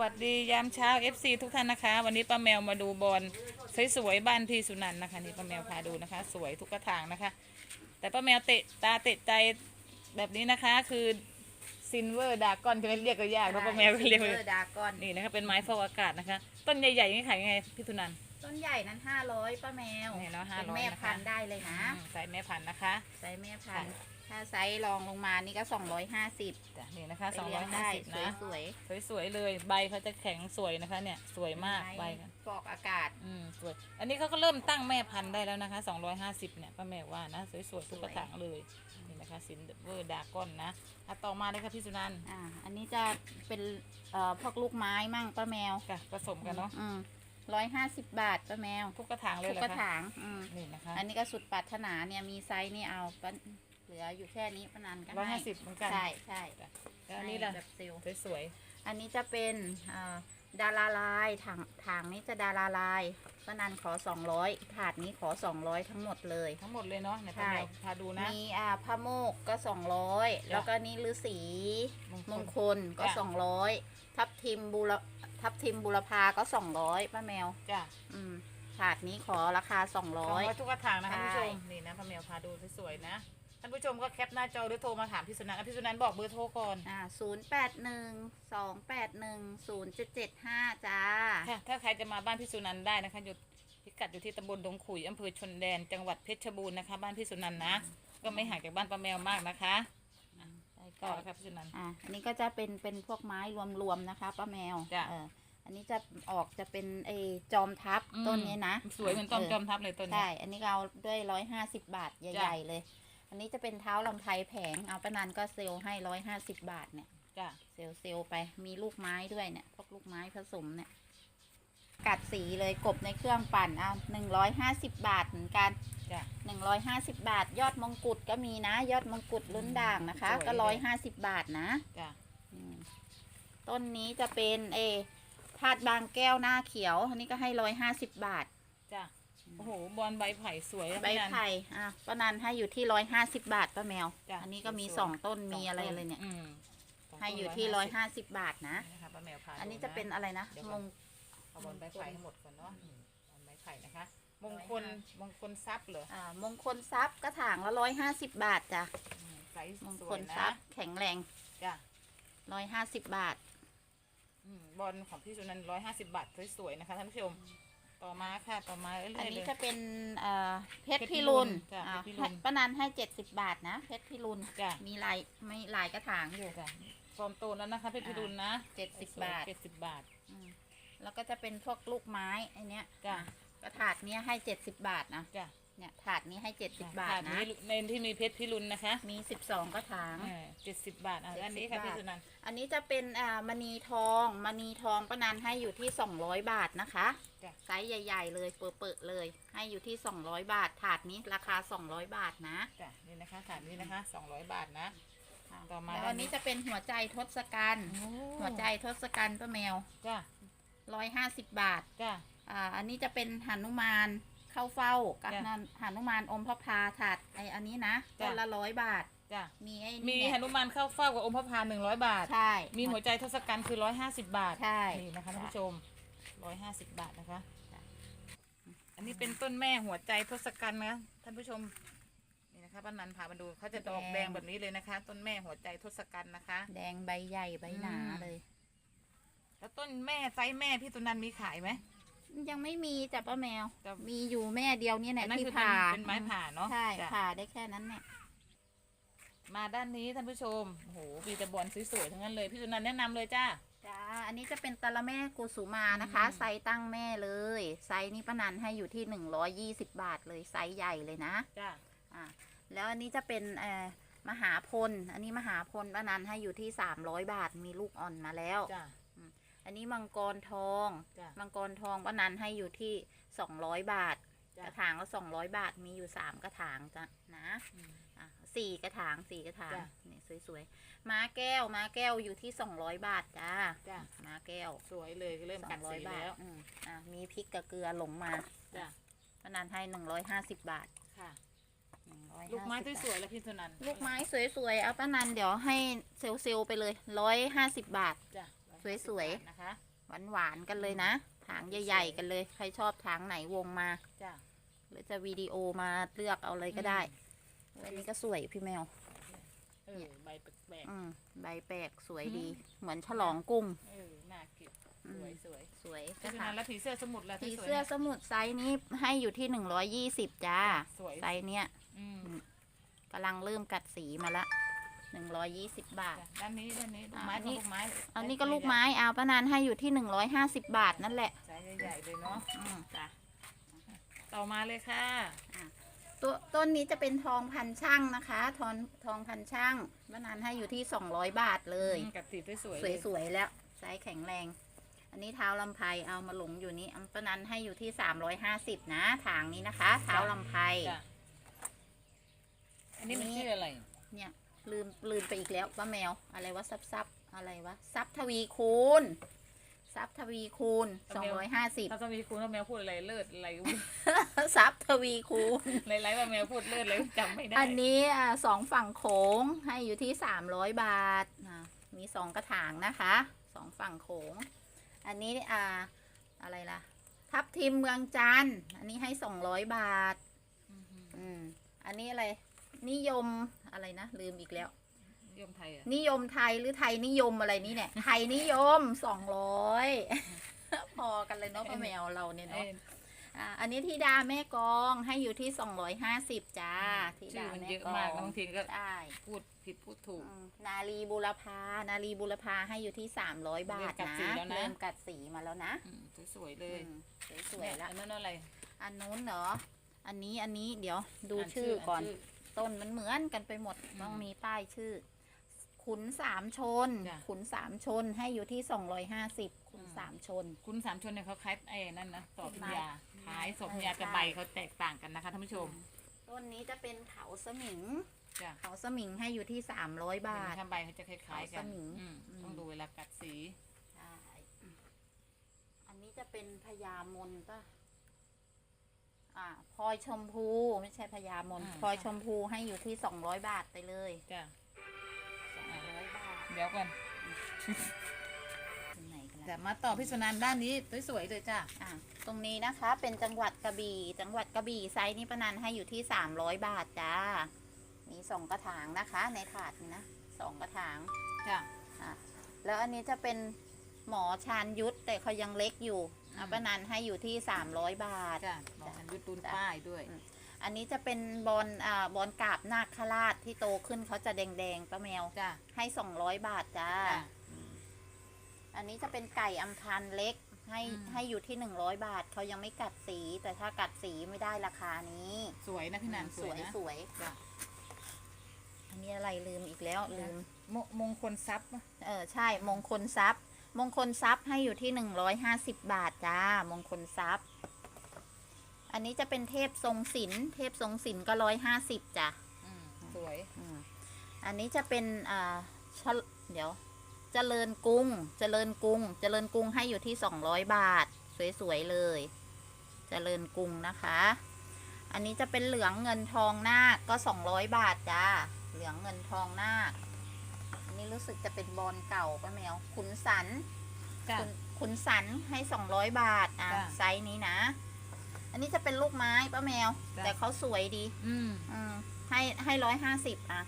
วัสดียามเช้า FC ทุกท่านนะคะ วันนี้ป้าแมวมาดูบอลสวยๆบ้านพี่สุนันท์นะคะนี่ป้าแมวพาดูนะคะ สวยทุกกระถางนะคะ แต่ป้าแมวเตะตาเตะใจแบบนี้นะคะ คือซินเวอร์ดากอนจะไม่เรียกก็ยากเพราะป้าแมวก็เรียกเอเลยอดากอนนี่นะคะเป็นไม้ฟอกอากาศนะคะ ต้นใหญ่ๆอย่างนี้ขายยังไงพี่สุนันท์ต้นใหญ่นั้นห้าร้อยป้าแมวนี่เนาะเป็น500แม่นะคะพันธุ์ได้เลยนะอืมใส่แม่พันธุ์นะคะไซส์แม่พันธุ์ ถ้าไซส์รองลงมานี่ก็สองร้อยห้าสิบจ้ะนี่นะคะไปเลี้ยงได้250นะ สวยสวยๆเลยใบเขาจะแข็งสวยนะคะเนี่ยสวยๆมากไม้ใบค่ะฟอกอากาศ อืมสวย อันนี้เขาก็เริ่มตั้งแม่พันธุ์ได้แล้วนะคะ 250 เนี่ยป้าแม่ว่านะ สวยๆทุกกระถางเลยนี่นะคะซินเวอร์ดากอนนะอะต่อมาเลยค่ะพี่สุนันท์อ่าอันนี้จะเป็นเอ่อพวกลูกไม้มั่งป้าแมวค่ะผสมกันเนาะอืมร้อยห้าสิบบาทป้าแมวทุกกระถางเลยทุกเหรกอระคะถางอืมนี่นะคะ อันนี้ก็สุดปรารถนาเนี่ยมีไซส์นี่เอาป้าเห ลืออยู่แค่นี้ป้านันก็ร้อยให้ห้าสิบเหมือนกัน ใช่ใช่แล้วอันนี้ล่ะให้แบบเซลล์สวยอันนี้จะเป็นอ่าดาราลายถางถางนี้จะดาราลายป้านันขอ200ถาดนี้ขอ200ทั้งหมดเลย ๆทั้งหมดเลยเนาะเนี่ยใช่ป้าแมวพาดูนะ มีอ่าพระโมกก็200แล้วก็นี่ฤาษีมมงงคคลลก็จ้ะ200ทับทิมบุรทับทิมบุรพาก็200ป้าแมว จ้ะอืมถาดนี้ขอราคาสองร้อย200ทุกกระถางนะคะใช่ท่านผู้ชมนี่นะป้าแมวพาดูสวยๆนะ ท่านผู้ชมก็แคปหน้าจอหรือโทรมาถามพี่สุนันท์อะพี่สุนันท์บอกเบอร์โทรก่อนอ่า081 281 0775จ้า ค่ะถ้าใครจะมาบ้านพี่สุนันท์ได้นะคะอยู่พิกัดอยู่ที่ตำบลดงขุยอำเภอชนแดน จังหวัดเพชรบูรณ์นะคะบ้านพี่สุนันท์นะ ก็ไม่ห่างจากบ้านป้าแมวมากนะคะอะได้ก็แล้วครับพี่สุนันท์ อะอันนี้ก็จะเป็นเป็นพวกไม้รวมๆนะคะป้าแมวจ้ะ เอออันนี้จะออกจะเป็นไอจอมทับต้นนี้นะสวยเหมือนต้นจอมทัพเลยต้นนี้ ใช่ อันนี้ก็เอาด้วยร้อยห้าสิบบาทใหญ่ ๆ เลย อันนี้จะเป็นเท้าลำไทยแผง เอาประนันก็เซลล์ให้ร้อยห้าสิบบาทเนี่ย จ้ะเซลล์เซลล์ไป มีลูกไม้ด้วยเนี่ย พวกลูกไม้ผสมเนี่ย กัดสีเลยกบในเครื่องปั่น เอาหนึ่งร้อยห้าสิบบาทเหมือนกัน จ้ะ หนึ่งร้อยห้าสิบบาท ยอดมงกุฎก็มีนะ ยอดมงกุฎลุ้นด่างนะคะ สวยก็เลยร้อยห้าสิบบาทนะ จ้ะ อืมต้นนี้จะเป็นเอธาตุบางแก้วหน้าเขียว อันนี้ก็ให้ร้อยห้าสิบบาท จ้ะ โอ้โห บอลใบไผ่สวยอะใบพี่นันท์ไผ่อะป้านันให้อยู่ที่ร้อยห้าสิบบาทป้าแมว จ้ะอันนี้ก็มีสวย สองต้นสมีงอะไรต้นเลยเนี่ย อืมสงให้ต้นอยู่ที่ร้อยห้าสิบบาทนะนี่นะคะป้าแมวพาดูอันนี้จะเป็นอะไรนะเดี๋ยวมก่อน ง เอาบอลใบไผ่ให้หมดก่อนเนาะอืมบอลใบไผ่นะคะ มงคลมงคลทรัพย์เหรออ่ามงคลทรัพย์กระถางละร้อยห้าสิบบาทจ้ะอืมไซส์มงสควลยทรันะพย์แข็งแรงจ้ะร้อยห้าสิบบาท อืมบอลของพี่สุนันร้อยห้าสิบบาทสวยๆนะคะท่านผู้ชม ต่อมาค่ะต่อมาเรื่อันอยๆเลนี้ยจะเป็นเอ่อเพชรเพชรพิพิรุรุณณจ้ะอ่าเพชรพิรุณป้านันให้เจ็ดสิบบาทนะเพชรพิรุณจ้ะ มีลายไม่ลายกระถางอยู่ จ้ะฟอร์มโตแล้วนะคะเพชรพิรุณนะเจ็ดสิบบาท เจ็ดสิบบาท อืมแล้วก็จะเป็นพวกลูกไม้ไอเนี้ยจ้ะ กระถาดเนี้ยให้เจ็ดสิบบาทนะจ้ะเนี่ยถาดนี้ให้เจ็ดสิบบาทค่ะนะในที่มีเพชรพิรุณนะคะมีสิบสองกระถาง เจ็ดสิบบาทอะแล้วอันนี้ค่ะ70 พี่สุนันอันนี้จะเป็นอ่ามณีทองมณีทองประนันให้อยู่ที่สองร้อยบาทนะคะจ้ะ ไซส์ใหญ่ ๆ เลยเปิดๆเลย ให้อยู่ที่สองร้อยบาท ถาดนี้ราคาสองร้อยบาทนะ จ้ะนี่นะคะถาดนี้นะคะสองร้อยบาทนะ ต่อมาแล้วอันนี้จะเป็นหัวใจทศกัณฐ์หัวใจทศกัณฐ์ป้าแมว จ้ะร้อยห้าสิบบาท จ้ะ อ่า อันนี้จะเป็นหนุมานเข้าเฝ้ากับจ้ะนั่นหนุมานอมพระพาถาดไออันนี้นะจ้ะ ต้นละร้อยบาท จ้ะมีไอ้มีนี่หนุมานเข้าเฝ้ากับองค์พระพาหนึ่งร้อยบาท ใช่มีหัวใจทศกัณฐ์คือร้อยห้าสิบบาท ใช่ นี่นะคะท่านผู้ชมร้อยห้าสิบบาทนะคะจ้ะอั นนี้เป็นต้นแม่หัวใจทศกัณฐ์นะท่านผู้ชมนี่นะคะป้านันพามาดูเขาจะดอกแดงแบบนี้เลยนะคะ ต้นแม่หัวใจทศกัณฐ์นะคะ แดงใบใหญ่ใบหนาอืมเลย แล้วต้นแม่ไซส์แม่พี่ตุนันมีขายไหมยังไม่มีจ้ะป้าแมวแต่มีอยู่แม่เดียวเนี่ยแหละอันนั่นที่คือเป็นผ่าเป็นไม้ผ่าเนาะใช่จ้ะผ่าได้แค่นั้นเนี่ยมาด้านนี้ท่านผู้ชมโอ้โหมีแต่บอลสวยๆทั้งนั้นเลย พี่ตุนันแนะนำเลยจ้า จ้า อันนี้จะเป็นตะละแม่กุสุมานะคะอืมไซส์ตั้งแม่เลย ไซส์นี้ป้านันให้อยู่ที่หนึ่งร้อยยี่สิบบาทเลยไซส์ใหญ่เลยนะจ้าอ่าแล้วอันนี้จะเป็นเอ่อมหาพล อันนี้มหาพลป้านันให้อยู่ที่สามร้อยบาทมีลูกอ่อนมาแล้วจ้าอันนี้มังกรทองจ้ะมังกรทองป้านันให้อยู่ที่สองร้อยบาทจ้ะกระถางละสองร้อยบาทมีอยู่สามกระถางจ้ะนะอืมอะสี่กระถางสี่กระถางจ้ะนี่สวยๆ ม้าแก้ว ม้าแก้วอยู่ที่สองร้อยบาทจ้าจ้าม้าแก้วสวยเลยเริ่มสอกัดงร้อสียบาแล้ทวอืมอะมีพริกกับเกลือหลงมาจ้าป้านันให้หนึ่งร้อยห้าสิบบาทค่ะ150ลูกไม้บาทสวยๆแล้วพี่ตุนันลูกไม้สวยๆเอาป้านันเดี๋ยวให้เซลล์ๆไปเลยร้อยห้าสิบบาท จ้าร้อยสวยๆ นะคะหวานหวานๆกันเลยนะถางใหญ่ ๆ กันเลย ใครชอบถางไหนวงมา จ้ะ หรือจะวิดีโอมาเลือกเอาเลยก็ได้ อันนี้ก็สวยพี่แมว เออ ใบแปลกอืมใบแปลกสวยอืมดี เหมือนฉลองกุ้ง ๆเออน่าเก็บอืสมวยสวยสวยๆเพราะฉะนั้นแล้วผีเสื้อสมุทรล่ะผีที่สวยเสื้อสมุดไซส์นี้ให้อยู่ที่หนึ่งร้อยยี่สิบจ้าสวย ไซส์เนี้ยอืมกำลังเริ่มกัดสีมาละหนึ่งร้อยยี่สิบบาท จ้ะด้านนี้ด้านนี้ลูกไม้อะอันนี้ก็ลูกไม้อันนี้ก็ลูกไม้เอาป้านานให้อยู่ที่หนึ่งร้อยห้าสิบบาทนั่นแหละไซส์ใหญ่ๆเลยเนาะอืม จ้ะต่อมาเลยค่ะ ตัวต้นนี้จะเป็นทองพันช่างนะคะ ทองทองพันช่างป้านานให้อยู่ที่สองร้อยบาทเลยอืมกับสีสวยๆเลยสวยๆแล้วไซส์แข็งแรง อันนี้เท้าลำไพเอามาหลงอยู่นี้อันปนันให้อยู่ที่350นะถางนี้นะคะ เท้าลำไพจ้ะอันนี้มันนี่ชื่ออะไร เนี่ย ลืมลืมไปอีกแล้วป้าแมว อะไรวะซับซับอะไรวะซับทวีคูณ ซับทวีคูณป้าแมว250ถ้าจะมีคุณว่าแมวพูดอะไรเลิศอะไรซับทวีคูณในไลฟ์ว่าแมวพูดเลิศเลยจำไม่ได้อันนี้อ่าสองฝั่งโขงให้อยู่ที่300บาทอ่ามีสองกระถางนะคะสองฝั่งโขง อันนี้อ่าอะไรล่ะ ทับทิมเมืองจันทร์อันนี้ให้200บาทอือหืออืมอันนี้อะไร นิยมอะไรนะ ลืมอีกแล้ว เยี่ยมไทยอะนิยมไทยหรือไทยนิยมอะไรนี่เนี่ย ไทยนิยม200พอกันเลยเนาะป้าแมวเราเนี่ยเอ้เนาะยอ่าอันนี้ที่ดาแม่กองให้อยู่ที่250จ้าที่ชื่อดามันแม่เยอะกอมากงนะบางทีก็ได้พูดผิดพูดถูกอืมนาลีบุรพา นาลีบุรพาให้อยู่ที่300บาทเริ่มกัดนะสีแล้วนะเริ่มกัดสีมาแล้วนะอืมสวยๆเลยอืมสวยๆแล้วอันนั้นอะไร อันนู้นเหรออันนี้อันนี้เดี๋ยวดูานชื่อก่อนชื่ต้นมันเหมือนกันไปหมดอืมต้องมีป้ายชื่อ ขุนสามชน จ้ะ ขุนสามชนให้อยู่ที่250ขุนอืมสามชน คุณสามชนเนี่ยเขาคล้ายไอ้นั่นนะสอบเป็นไม้ยาคล้ายสอบยาเออกับใช่ใบเขาแตกต่างกันนะคะท่านผู้ชมต้นนี้จะเป็นเขาสมิง จ้ะเขาสมิงให้อยู่ที่300บาทเห็นไหมคะใบเขาจะคล้ายๆกันขาวสมิงอืมอืมต้องดูเวลากัดสี ใช่อันนี้จะเป็นพญามนป่ะ อ่าพลอยชมพูไม่ใช่พญามนอ่า พลอยชมพูให้อยู่ที่สองร้อยบาทไปเลย จ้ะ เดี๋ยวก่อนถึงไหนกันเดี๋แล้วยวมาต่อพิศนันด้านนี้สวยๆเลยจ้ะ อ่าตรงนี้นะคะเป็นจังหวัดกระบี่จังหวัดกระบี่ไซส์นี้ประนันให้อยู่ที่สามร้อยบาทจ้า มีสองกระถางนะคะ ในถาดนี้นะสองกระถาง จ้ะอะแล้วอันนี้จะเป็นหมอชาญยุทธแต่เขายังเล็กอยู่อืมอะประนันให้อยู่ที่สามร้อยบาท จ้ะบอกกันยุดตูนป้ายด้วยอั นนี้จะเป็นบอลอ่าบอลกราบนาคราชที่โตขึ้นเขาจะแดงๆป้าแมว จ้ะให้สองร้อยบาทจ้า จ้ะ อันนี้จะเป็นไก่อัมพันธ์เล็ก ให้อืม ให้อยู่ที่หนึ่งร้อยบาทเขายังไม่กัดสี แต่ถ้ากัดสีไม่ได้ราคานี้สวยนะพี่นันสสววยยนะสวย จ้ะ อันนี้อะไรลืมอีกแล้วลืมมมงคลทรัพย์ปะเออใช่ มงคลทรัพย์ มงคลทรัพย์ให้อยู่ที่หนึ่งร้อยห้าสิบบาทจ้า มงคลทรัพย์ อันนี้จะเป็นเทพทรงศิลป์เทพทรงศิลป์ก็ร้อยห้าสิบจ้ะอืมสวยอืมอันนี้จะเป็นอ่าชะเดี๋ยวเจริญกรุงเจริญกรุงเจริญกรุงให้อยู่ที่สองร้อยบาท สวยๆเลยเจริญกรุงนะคะ อันนี้จะเป็นเหลืองเงินทองนาคก็สองร้อยบาทจ้าเหลืองเงินทองนาคอันนี้รู้สึกจะเป็นบอลเก่าป้าแมวขุนสันจ้ะคุณคุณสันให้สองร้อยบาทอะจ้ะไซส์นี้นะ อันนี้จะเป็นลูกไม้ป้าแมว จ้ะ แต่เขาสวยดี อืมอืมให้ให้ร้อยห้าสิบอะ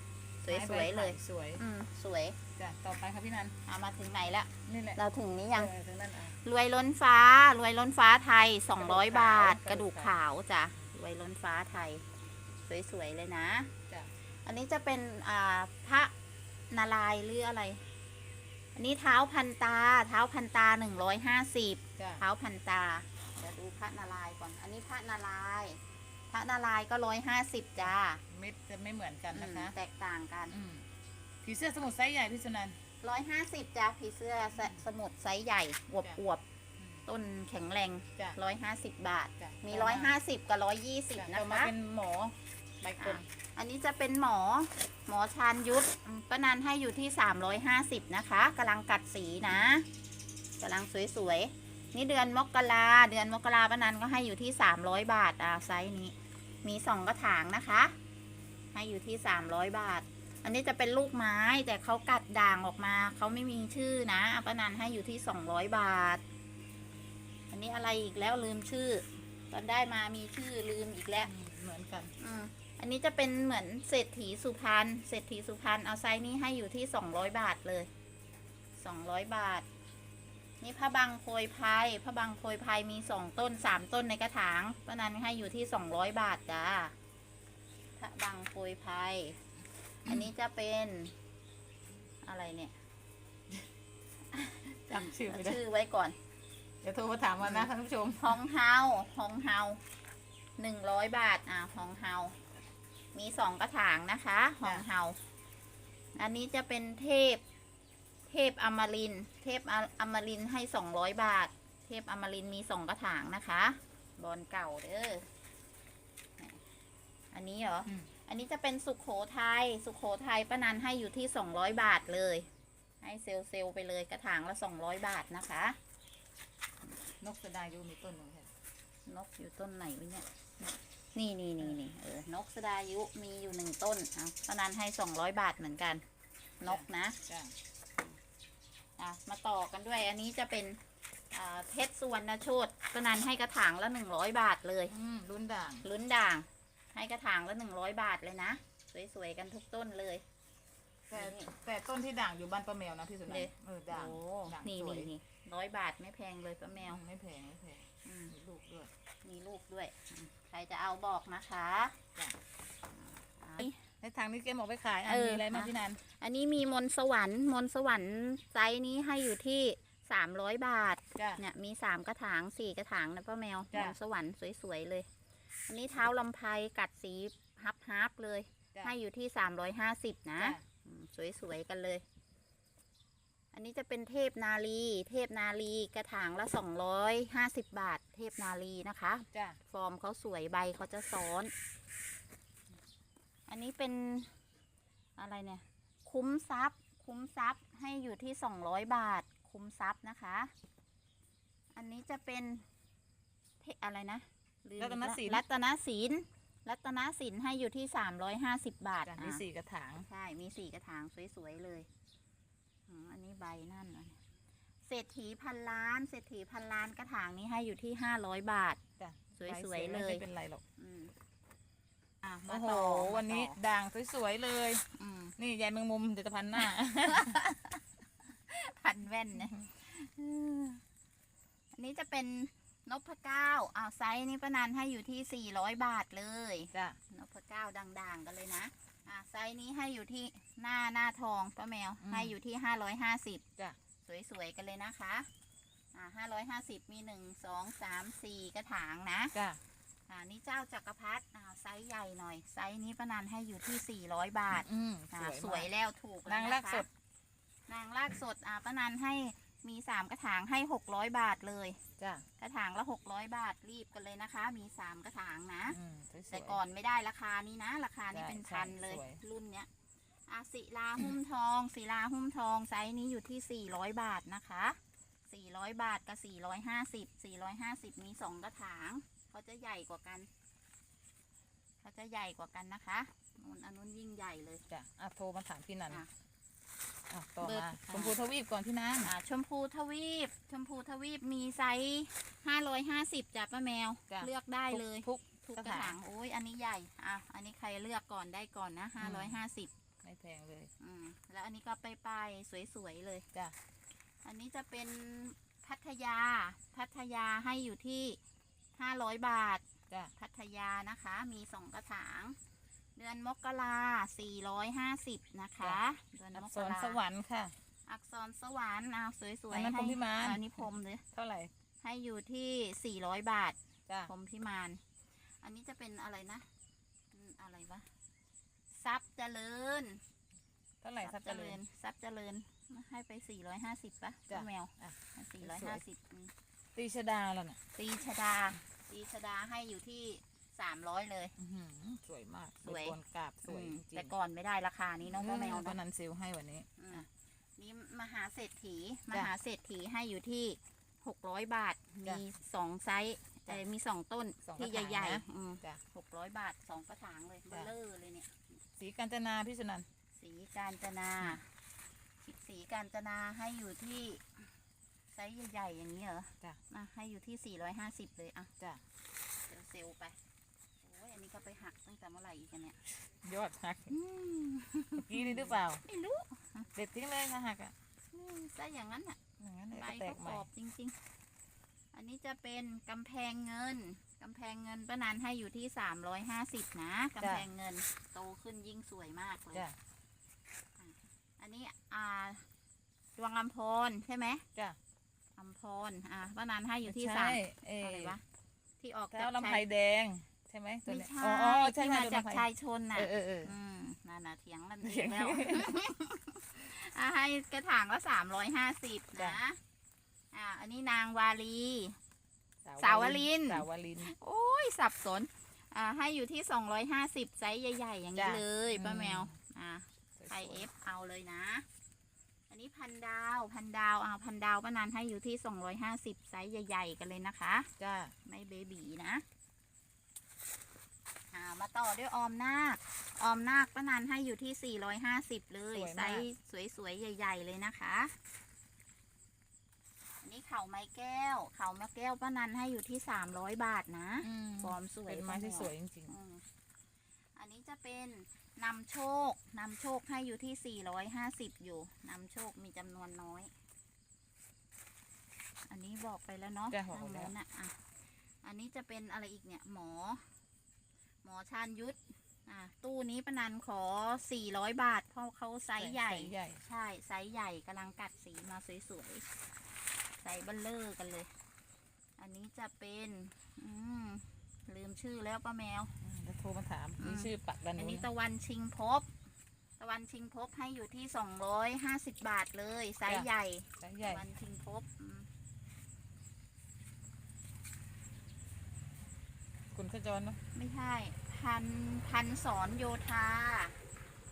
สวยๆเลย สวยอืมสวยจ้ะต่อไปค่ะพี่นันเอามาถึงไหนละนี่แหละเราถึงนี้ยัง เออถึงนั่นอะ รวยล้นฟ้า รวยล้นฟ้าไทยกระดูก200ขาวบาท กกระระดูดูกกขาวจ้ะรวยล้นฟ้าไทย สวยๆเลยนะ จ้ะอันนี้จะเป็นอ่าพระนารายณ์หรืออะไร อันนี้เท้าพันตา เท้าพันตา 150 จ้ะเท้าพันตาเดี๋ยวดูพระนารายณ์ก่อน อันนี้พระนารายณ์พระนารายณ์ก็ร้อยห้าสิบจ้าเม็ดจะไม่เหมือนกันอืนะมคะแตกต่างกันอืมผีเสื้อสมุทรไซส์ใหญ่พี่สุนันท์ร้อยห้าสิบจ้าผีเสื้อสสมุดไซส์ใหญ่อวบจ้ะอวบอืมต้นแข็งแรงจ้ะ ร้อยห้าสิบบาท จ้ะ มีต่ร้ออยห้าสิบกับร้อยยี่สิบจ้ะนะต่อมาคะ เป็นหมอใบกลอะอันนี้จะเป็นหมอหมอชาญยุทธอืมป้านันให้อยู่ที่สามร้อยห้าสิบนะคะกำลังกัดสีนะกำลังสวยๆ นี่เดือนมกราเดือนมกราป้านันก็ให้อยู่ที่สามร้อยบาทอ่าไซส์นี้ มีสองกระถางนะคะ ให้อยู่ที่สามร้อยบาท อันนี้จะเป็นลูกไม้แต่เขากัดด่างออกมาเขาไม่มีชื่อนะอาปานันให้อยู่ที่สองร้อยบาท อันนี้อะไรอีกแล้วลืมชื่อ ตอนได้มามีชื่อลืมอีกแล้วเหมือนกัน อืมอันนี้จะเป็นเหมือนเศรษฐีสุพรรณเศรษฐีสุพรรณเอาไซส์นี้ให้อยู่ที่สองร้อยบาทเลยสองร้อยบาท นี่พระบังโพยพายพระบังโพยพายมีสองต้นสามต้นในกระถางเพราะนั้นให้อยู่ที่สองร้อยบาทจ้าพระบังโพยพายอันนี้จะเป็นอะไรเนี่ยจำชื่อไม่ได้ชื่อไว้ก่อน เดี๋ยวโทรมาถามวันนะท่านผู้ชมฮองเฮาฮองเฮาหนึ่งร้อยบาท อ่าฮองเฮามีสองกระถางนะคะฮองเฮาอันนี้จะเป็นเทพเทพอมรินทร์เทพออมรินทร์ให้สองร้อยบาท เทพอมรินทร์มีสองกระถางนะคะ บอลเก่าเด้อ อันนี้เหรออืมอันนี้จะเป็นสุขโขทัย สุขโขทัยป้านันให้อยู่ที่สองร้อยบาทเลย ให้เซลล์เซลล์ไปเลยกระถางละสองร้อยบาทนะคะ นกสดายูมีต้นหนึ่งค่ะนกอยู่ต้นไหนวะเนี่ย นี่นี่นี่นี่เออ นกสดายุมีอยู่หนึ่งต้นอะป้านันให้สองร้อยบาทเหมือนกัน นกนะจ้ะ อะมาต่อกันด้วย อันนี้จะเป็นอ่าเพชรสุวรรณโชตป้านันให้กระถางละหนึ่งร้อยบาทเลยอืมรุ่นด่างลุ้นด่าง ให้กระถางละหนึ่งร้อยบาทเลยนะ สวยๆกันทุกต้นเลย แต่แต่ต้นที่ด่างอยู่บ้านป้าแมวนะพี่สุนันเด้ท์เออด่างโอ้ด่างนี่สวยนี่นี่ร้อยบาทไม่แพงเลยป้าแมวไม่แพงไม่แพงอืมมีลูกด้วย มีลูกด้วยอืมใครจะเอาบอกนะคะจ้ะอ่า ในทางนี้แกบอกไปขายอะเออ มีอะไรบ้างอะพี่นันอันนี้มีมนต์สวรรค์มนต์สวรรค์ไซส์นี้ให้อยู่ที่สามร้อยบาท จ้ะ เนี่ยมีสามกระถางสี่กระถางนะป้าแมวมจ้ะนต์สวรรค์สวยๆเลย อันนี้เท้าลำไพกัดสีฮับฮับๆเลย จ้ะ ให้อยู่ที่สามร้อยห้าสิบนะ จ้ะอืมสวยๆกันเลย อันนี้จะเป็นเทพนาลี เทพนาลีกระถางละสองร้อยห้าสิบบาท เทพนาลีนะคะ จ้ะฟอร์มเขาสวยใบเขาจะซ้อน อันนี้เป็นอะไรเนี่ย คุ้มทรัพย์ คุ้มทรัพย์ให้อยู่ที่สองร้อยบาท คุ้มทรัพย์นะคะ อันนี้จะเป็นเทอะไรนะลืมรัตนอีกศิลรัป์ตนศิลป์รัตนศิลป์ให้อยู่ที่สามร้อยห้าสิบบาทจ้ะอะมีสี่กระถางใช่มีสี่กระถางสวยๆเลยอืมอันนี้ใบนั่นวะเนี่ยเศรษฐีพันล้านเศรษฐีพันล้านกระถางนี้ให้อยู่ที่ห้าร้อยบาทจ้ะสวยๆเลยไม่เป็นไรหรอก อืมอะมาโอ้โห ต่อมาวันนี้ต่อด่างสวยๆเลย อืมนี่ยายแมงมุมเดี๋ยวจะพันหน้า พันแว่นนะอันนี้จะเป็นนพเก้าอ้าวไซส์นี้ประนันให้อยู่ที่สี่ร้อยบาทเลย จ้ะนพเก้าด่างๆ กันเลยนะ อะไซส์นี้ให้อยู่ที่หน้าหน้าทองป้าแมว ให้อยู่ที่ห้าร้อยห้าสิบจ้ะสวย ๆ กันเลยนะคะ อ่าห้าร้อยห้าสิบมีหนึ่งสองสามสี่กระถางนะ จ้ะ อ่านี่เจ้าจักรพรรดิอ่าไซส์ใหญ่หน่อย ไซส์นี้ประนันให้อยู่ที่สี่ร้อยบาทอืมอ่าสวยสวยมาก แล้วถูกแล้วนางนะคะลากสด นางลากสดอ่าป้านันให้มีสามกระถางให้หกร้อยบาทเลย จ้ะกระถางละหกร้อยบาทรีบกันเลยนะคะ มีสามกระถางนะ อืมสวยๆ แต่ก่อนไม่ได้ราคานี้นะ ราคานี้ใช่เป็นพันใช่เลย สวย รุ่นเนี้ยอาศิลาหุ้มทองศิลาหุ้มทองไซส์นี้อยู่ที่สี่ร้อยบาทนะคะสี่ร้อยบาทกับสี่ร้อยห้าสิบสี่ร้อยห้าสิบมีสองกระถาง เขาจะใหญ่กว่ากัน เขาจะใหญ่กว่ากันนะคะนูนอันนู้นยิ่งใหญ่เลยจ้ะอะโทรมาถามพี่นันอะ อะต่อเบอร์ มาอะชมพูทวีปก่อนพี่นันอ่าชมพูทวีป ชมพูทวีปมีไซส์ห้าร้อยห้าสิบจ้ะป้าแมว จ้ะเลือกได้เลย ทุกทุกกระกระถาถางงโอ้ยอันนี้ใหญ่ อะ อันนี้ใครเลือกก่อนได้ก่อนนะห้าร้อยห้าสิบไม่แพงเลยอืม แล้วอันนี้ก็ไปไปายๆสวยๆเลย จ้ะอันนี้จะเป็นพัทยา พัทยาให้อยู่ที่ ห้าร้อยบาทจ้ะพัทยานะคะ มีสองกระถาง เดือนมกราสี่ร้อยห้าสิบนะคะ เดือนอัมกกษรราสวรรค์ค่ะ อักษรสวรรค์เอาสวยๆอันนั้นพรหมพิมานให้อันนี้พรหมเลย เท่าไหร่ให้อยู่ที่สี่ร้อยบาท จ้ะพรหมพิมาน อันนี้จะเป็นอะไรนะอืมอะไรวะทรัพย์เจริญเท่าไหร่ครับเจริญทรัพย์เจริญ ให้ไปสี่ร้อยห้าสิบป่ะจ้ะป้าแมวอะ สี่ร้อยห้าสิบ ตีชดาแล้วน่ะตีชดา ตีชดาให้อยู่ที่สามร้อยเลย อื้อหือสวยมากสวยใบกวนกราบสวยอืจมริงๆแต่ก่อนไม่ได้ราคานี้เน้องป้าแมวตอเนาะนนั้นเซลลให้วันนี้ อืมนี่มหาเศรษฐีมจ้ะหาเศรษฐีให้อยู่ที่หกร้อยบาท จ้ะมีสองไซส์แต่จ้ะมีสองต้นสองกที่ระถางใหญ่นะๆอืมจ้ะ หกร้อยบาทสองกระถางเลยเบจ้ะลเลอร์เลยเนี่ย สีกาญจนาพี่สุนันท์สีสีกาญจนา สีกาญจนาให้อยู่ที่ ไซส์ใหญ่ๆอย่างนี้เหรอจ้ะมาให้อยู่ที่ 450 เลยอะจ้ะเดี๋ยวเซลล์ไปโอ้ยอันนี้ก็ไปหักตั้งแต่เมื่อไหร่อีกอะเนี่ยยอดหักอืมเมื่อกี้นี่หรือเปล่าไม่รู้เด็ดทิ้งเลยนะหักอะอืมซะอย่างนั้นอะอย่างนั้นเลยใบก็แตก็กกใหม่รอบจริง ๆ อันนี้จะเป็นกำแพงเงินกำแพงเงินป้านันให้อยู่ที่ 350 นะกำแพงเงินโตขึ้นยิ่งสวยมากเลย จ้ะอันนี้อ่าดวงอัมพรใช่ไหม จ้ะ อัมพรอ่าป้านันให้อยู่ที่สาใช่มเอ๊ะอะไรวะที่ออกแล้จาวกลำไพชายแดง ใช่ไหมตัวไม่เนี้ยใช่อ๋ออ๋อใช่ที่ใช่มาดูจากลำไพชายชนน่ะเออเออเอออืมนั่นน่ะเถียงกันเถีอียงกแล้วอะให้กระถางละสามร้อยห้าสิบจ้ะนะอ่าอันนี้นางวาลีสาวลินสาวลิน โอ้ย สับสน อ่า ให้อยู่ที่สองร้อยห้าสิบไซส์ใหญ่ ๆ อย่างนี้จ้ะเลย ป้าอืมแมว อ่าสวยไทยๆเอฟเอาเลยนะอั นนี้พันดาวพันดาวอ่าพันดาวป้านานให้อยู่ที่สองร้อยห้าสิบไซส์ใหญ่ ๆ กันเลยนะคะ จ้าไม่เบบีนะอ่ามาต่อด้วยออมนาคออมนาคป้านานให้อยู่ที่450เลยไซส์สวยๆใหญ่ ๆ เลยนะคะ อันนี้เขาไม้แก้ว เขาไม้แก้วป้านันให้อยู่ที่300บาทนะอืมฟอร์มสวยเป็นไม้ที่ป้าแวสวยจริงอืมอันนี้จะเป็น นำโชคนำโชคให้อยู่ที่ 450 อยู่นำโชคมีจำนวนน้อย อันนี้บอกไปแล้วเนาะจ้ะบอกทางไปแล้ว โน้นอะอะ อันนี้จะเป็นอะไรอีกเนี่ย หมอ หมอชาญยุทธอะตู้นี้ปนันขอ 400 บาท เพราะเขาๆไซส์ใหญ่ไซส์ใหญ่ ใช่ ไซส์ใหญ่กำลังกัดสีมาสวยๆไซส์เบัลเลอร์กันเลย อันนี้จะเป็น อืม ลืมชื่อแล้วป้าแมวอืมแล้วโทรมาถามอืม มีชื่อปักดันอันนู้นี้นตะวันชิงภพบ ตะวันชิงภพบให้อยู่ที่สองร้อยห้าสิบบาทเลยไซส์ใหญ่ไซส์ใหญ่ ตะวันชิงภพบอืมคุณขจรเนาะไม่ใช่ พันพันสอนโยธา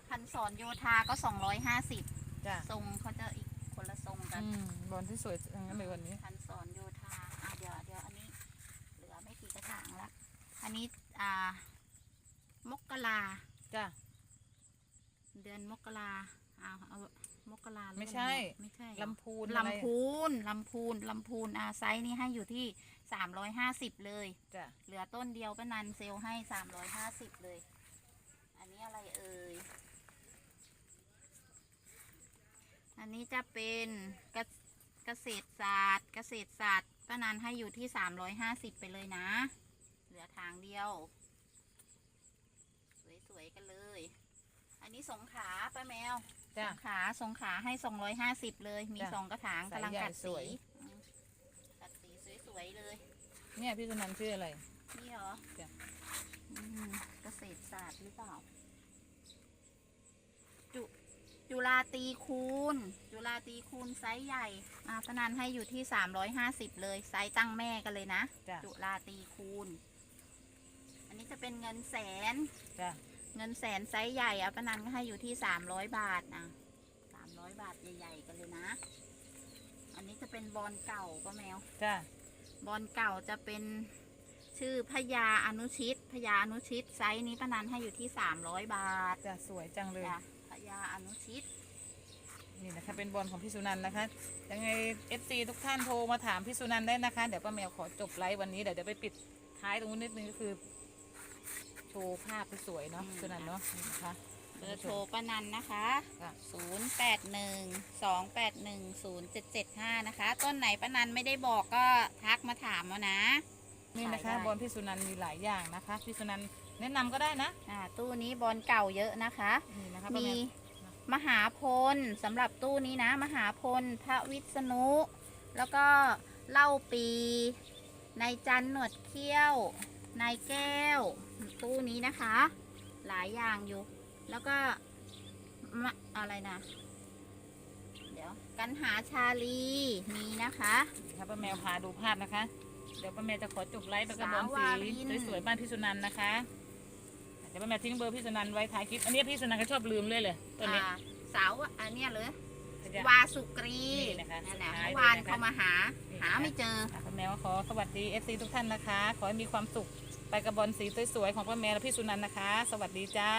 พันสอนโยธาก็สองร้อยห้าสิบจ้าทรงเขาจะอีกคนละทรงกัน อืมบอลที่สวยทั้งนั้นเลยวันนี้ พัน อันนี้อ่ามกราจ้าเดือนมกราอ้าวเอามกราหรือไม่ใช่อะไรไม่ใช่ลำพูนอะไรลำพูนลำพูนลำพูนอาไซส์นี่ให้อยู่ที่สามร้อยห้าสิบเลย จ้าเหลือต้นเดียวป้านันเซลลให้สามร้อยห้าสิบเลย อันนี้อะไรเอ่ย อันนี้จะเป็นเกษเกษตรศาสตร์ เกษตรศาสตร์ป้านันให้อยู่ที่สามร้อยห้าสิบไปเลยนะ เหลือทางเดียว สวยๆกันเลย อันนี้สงขลาป้าแมวจ้าสงขลาสงขลาให้สองร้อยห้าสิบเลย มีจ้ะสองกระถางสายกำลังใหญ่กัดสสีวย อืมกัดสีสวยๆเลย เนี่ยพี่สุนันท์ชื่ออะไร นี่เหรอจ้ะ อืมเกษตรศาสตร์หรือเปล่า จุ จุฬาตีคูณ จุฬาตีคูณไซส์ใหญ่อ่าพนันให้อยู่ที่สามร้อยห้าสิบเลย ไซส์ตั้งแม่กันเลยนะ จ้าจุฬาตีคูณอั นนี้จะเป็นเงินแสน จ้าเงินแสนไซส์ใหญ่อะปนันก็ให้อยู่ที่สามร้อยบาทนะสามร้อยบาทใหญ่ๆกันเลยนะ อันนี้จะเป็นบอลเก่าป้าแมว จ้าบอลเก่าจะเป็นชื่อพญาอนุชิตพญาอนุชิตไซส์นี้ปนันให้อยู่ที่สามร้อยบาทจ้าสวยจังเลย จ้ะพญาอนุชิต นี่นะคะเป็นบอลของพี่สุนันท์นะคะ ยังไงเอฟซีทุกท่านโทรมาถามพี่สุนันท์ได้นะคะ เดี๋ยวป้าแมวขอจบไลฟ์วันนี้เดี๋ยวเดี๋ยวไปปิดท้ายตรงนู้นนิดนึงก็คือโชว์ภาพสวยๆเนาะพี่สุนันท์เนาะนี่นะคะเบอร์โทรป้านันนะคะ ค่ะ0 8 1 2 8 1 0 7 7 5 นะคะ ต้นไหนป้านันไม่ได้บอกก็ทักมาถามเอานะ นี่นะคะขายได้ บอลพี่สุนันท์มีหลายอย่างนะคะพี่สุนันท์แนะนำก็ได้นะอ่าตู้นี้บอลเก่าเยอะนะคะ นี่นะคะป้ามีแมวมหาพลสำหรับตู้นี้นะ มหาพลพระวิษณุ แล้วก็เล่าปีนายจันหนวดเขี้ยว นายแก้ว ตู้นี้นะคะ หลายอย่างอยู่ แล้วก็มะอะไรนะ เดี๋ยวกันหาชาลีมีนะคะถ้าป้าแมวพาดูภาพนะคะ เดี๋ยวป้าแมวจะขอจบไลฟ์แล้วก็บอลสาววาริสีนสวยๆบ้านพี่สุนันท์นะคะเดี๋ยวป้าแมวทิ้งเบอร์พี่สุนันท์ไว้ท้ายคลิปอันนี้พี่สุนันท์ก็ชอบลืมเลยเลยตัวนี้อ่าสาวอันเนี้ยเลยจะวาสุกรีนี่นะคะนั่นแหละสุดท้ายเมื่อวานเลยนะคะเขามาหานี่หานะคะไม่เจอค่ะป้าแมวขอสวัสดีเอฟซีทุกท่านนะคะ ขอให้มีความสุข ไปกับบอลสีสวยๆของป้าแมวและพี่สุนันท์นะคะ สวัสดีจ้า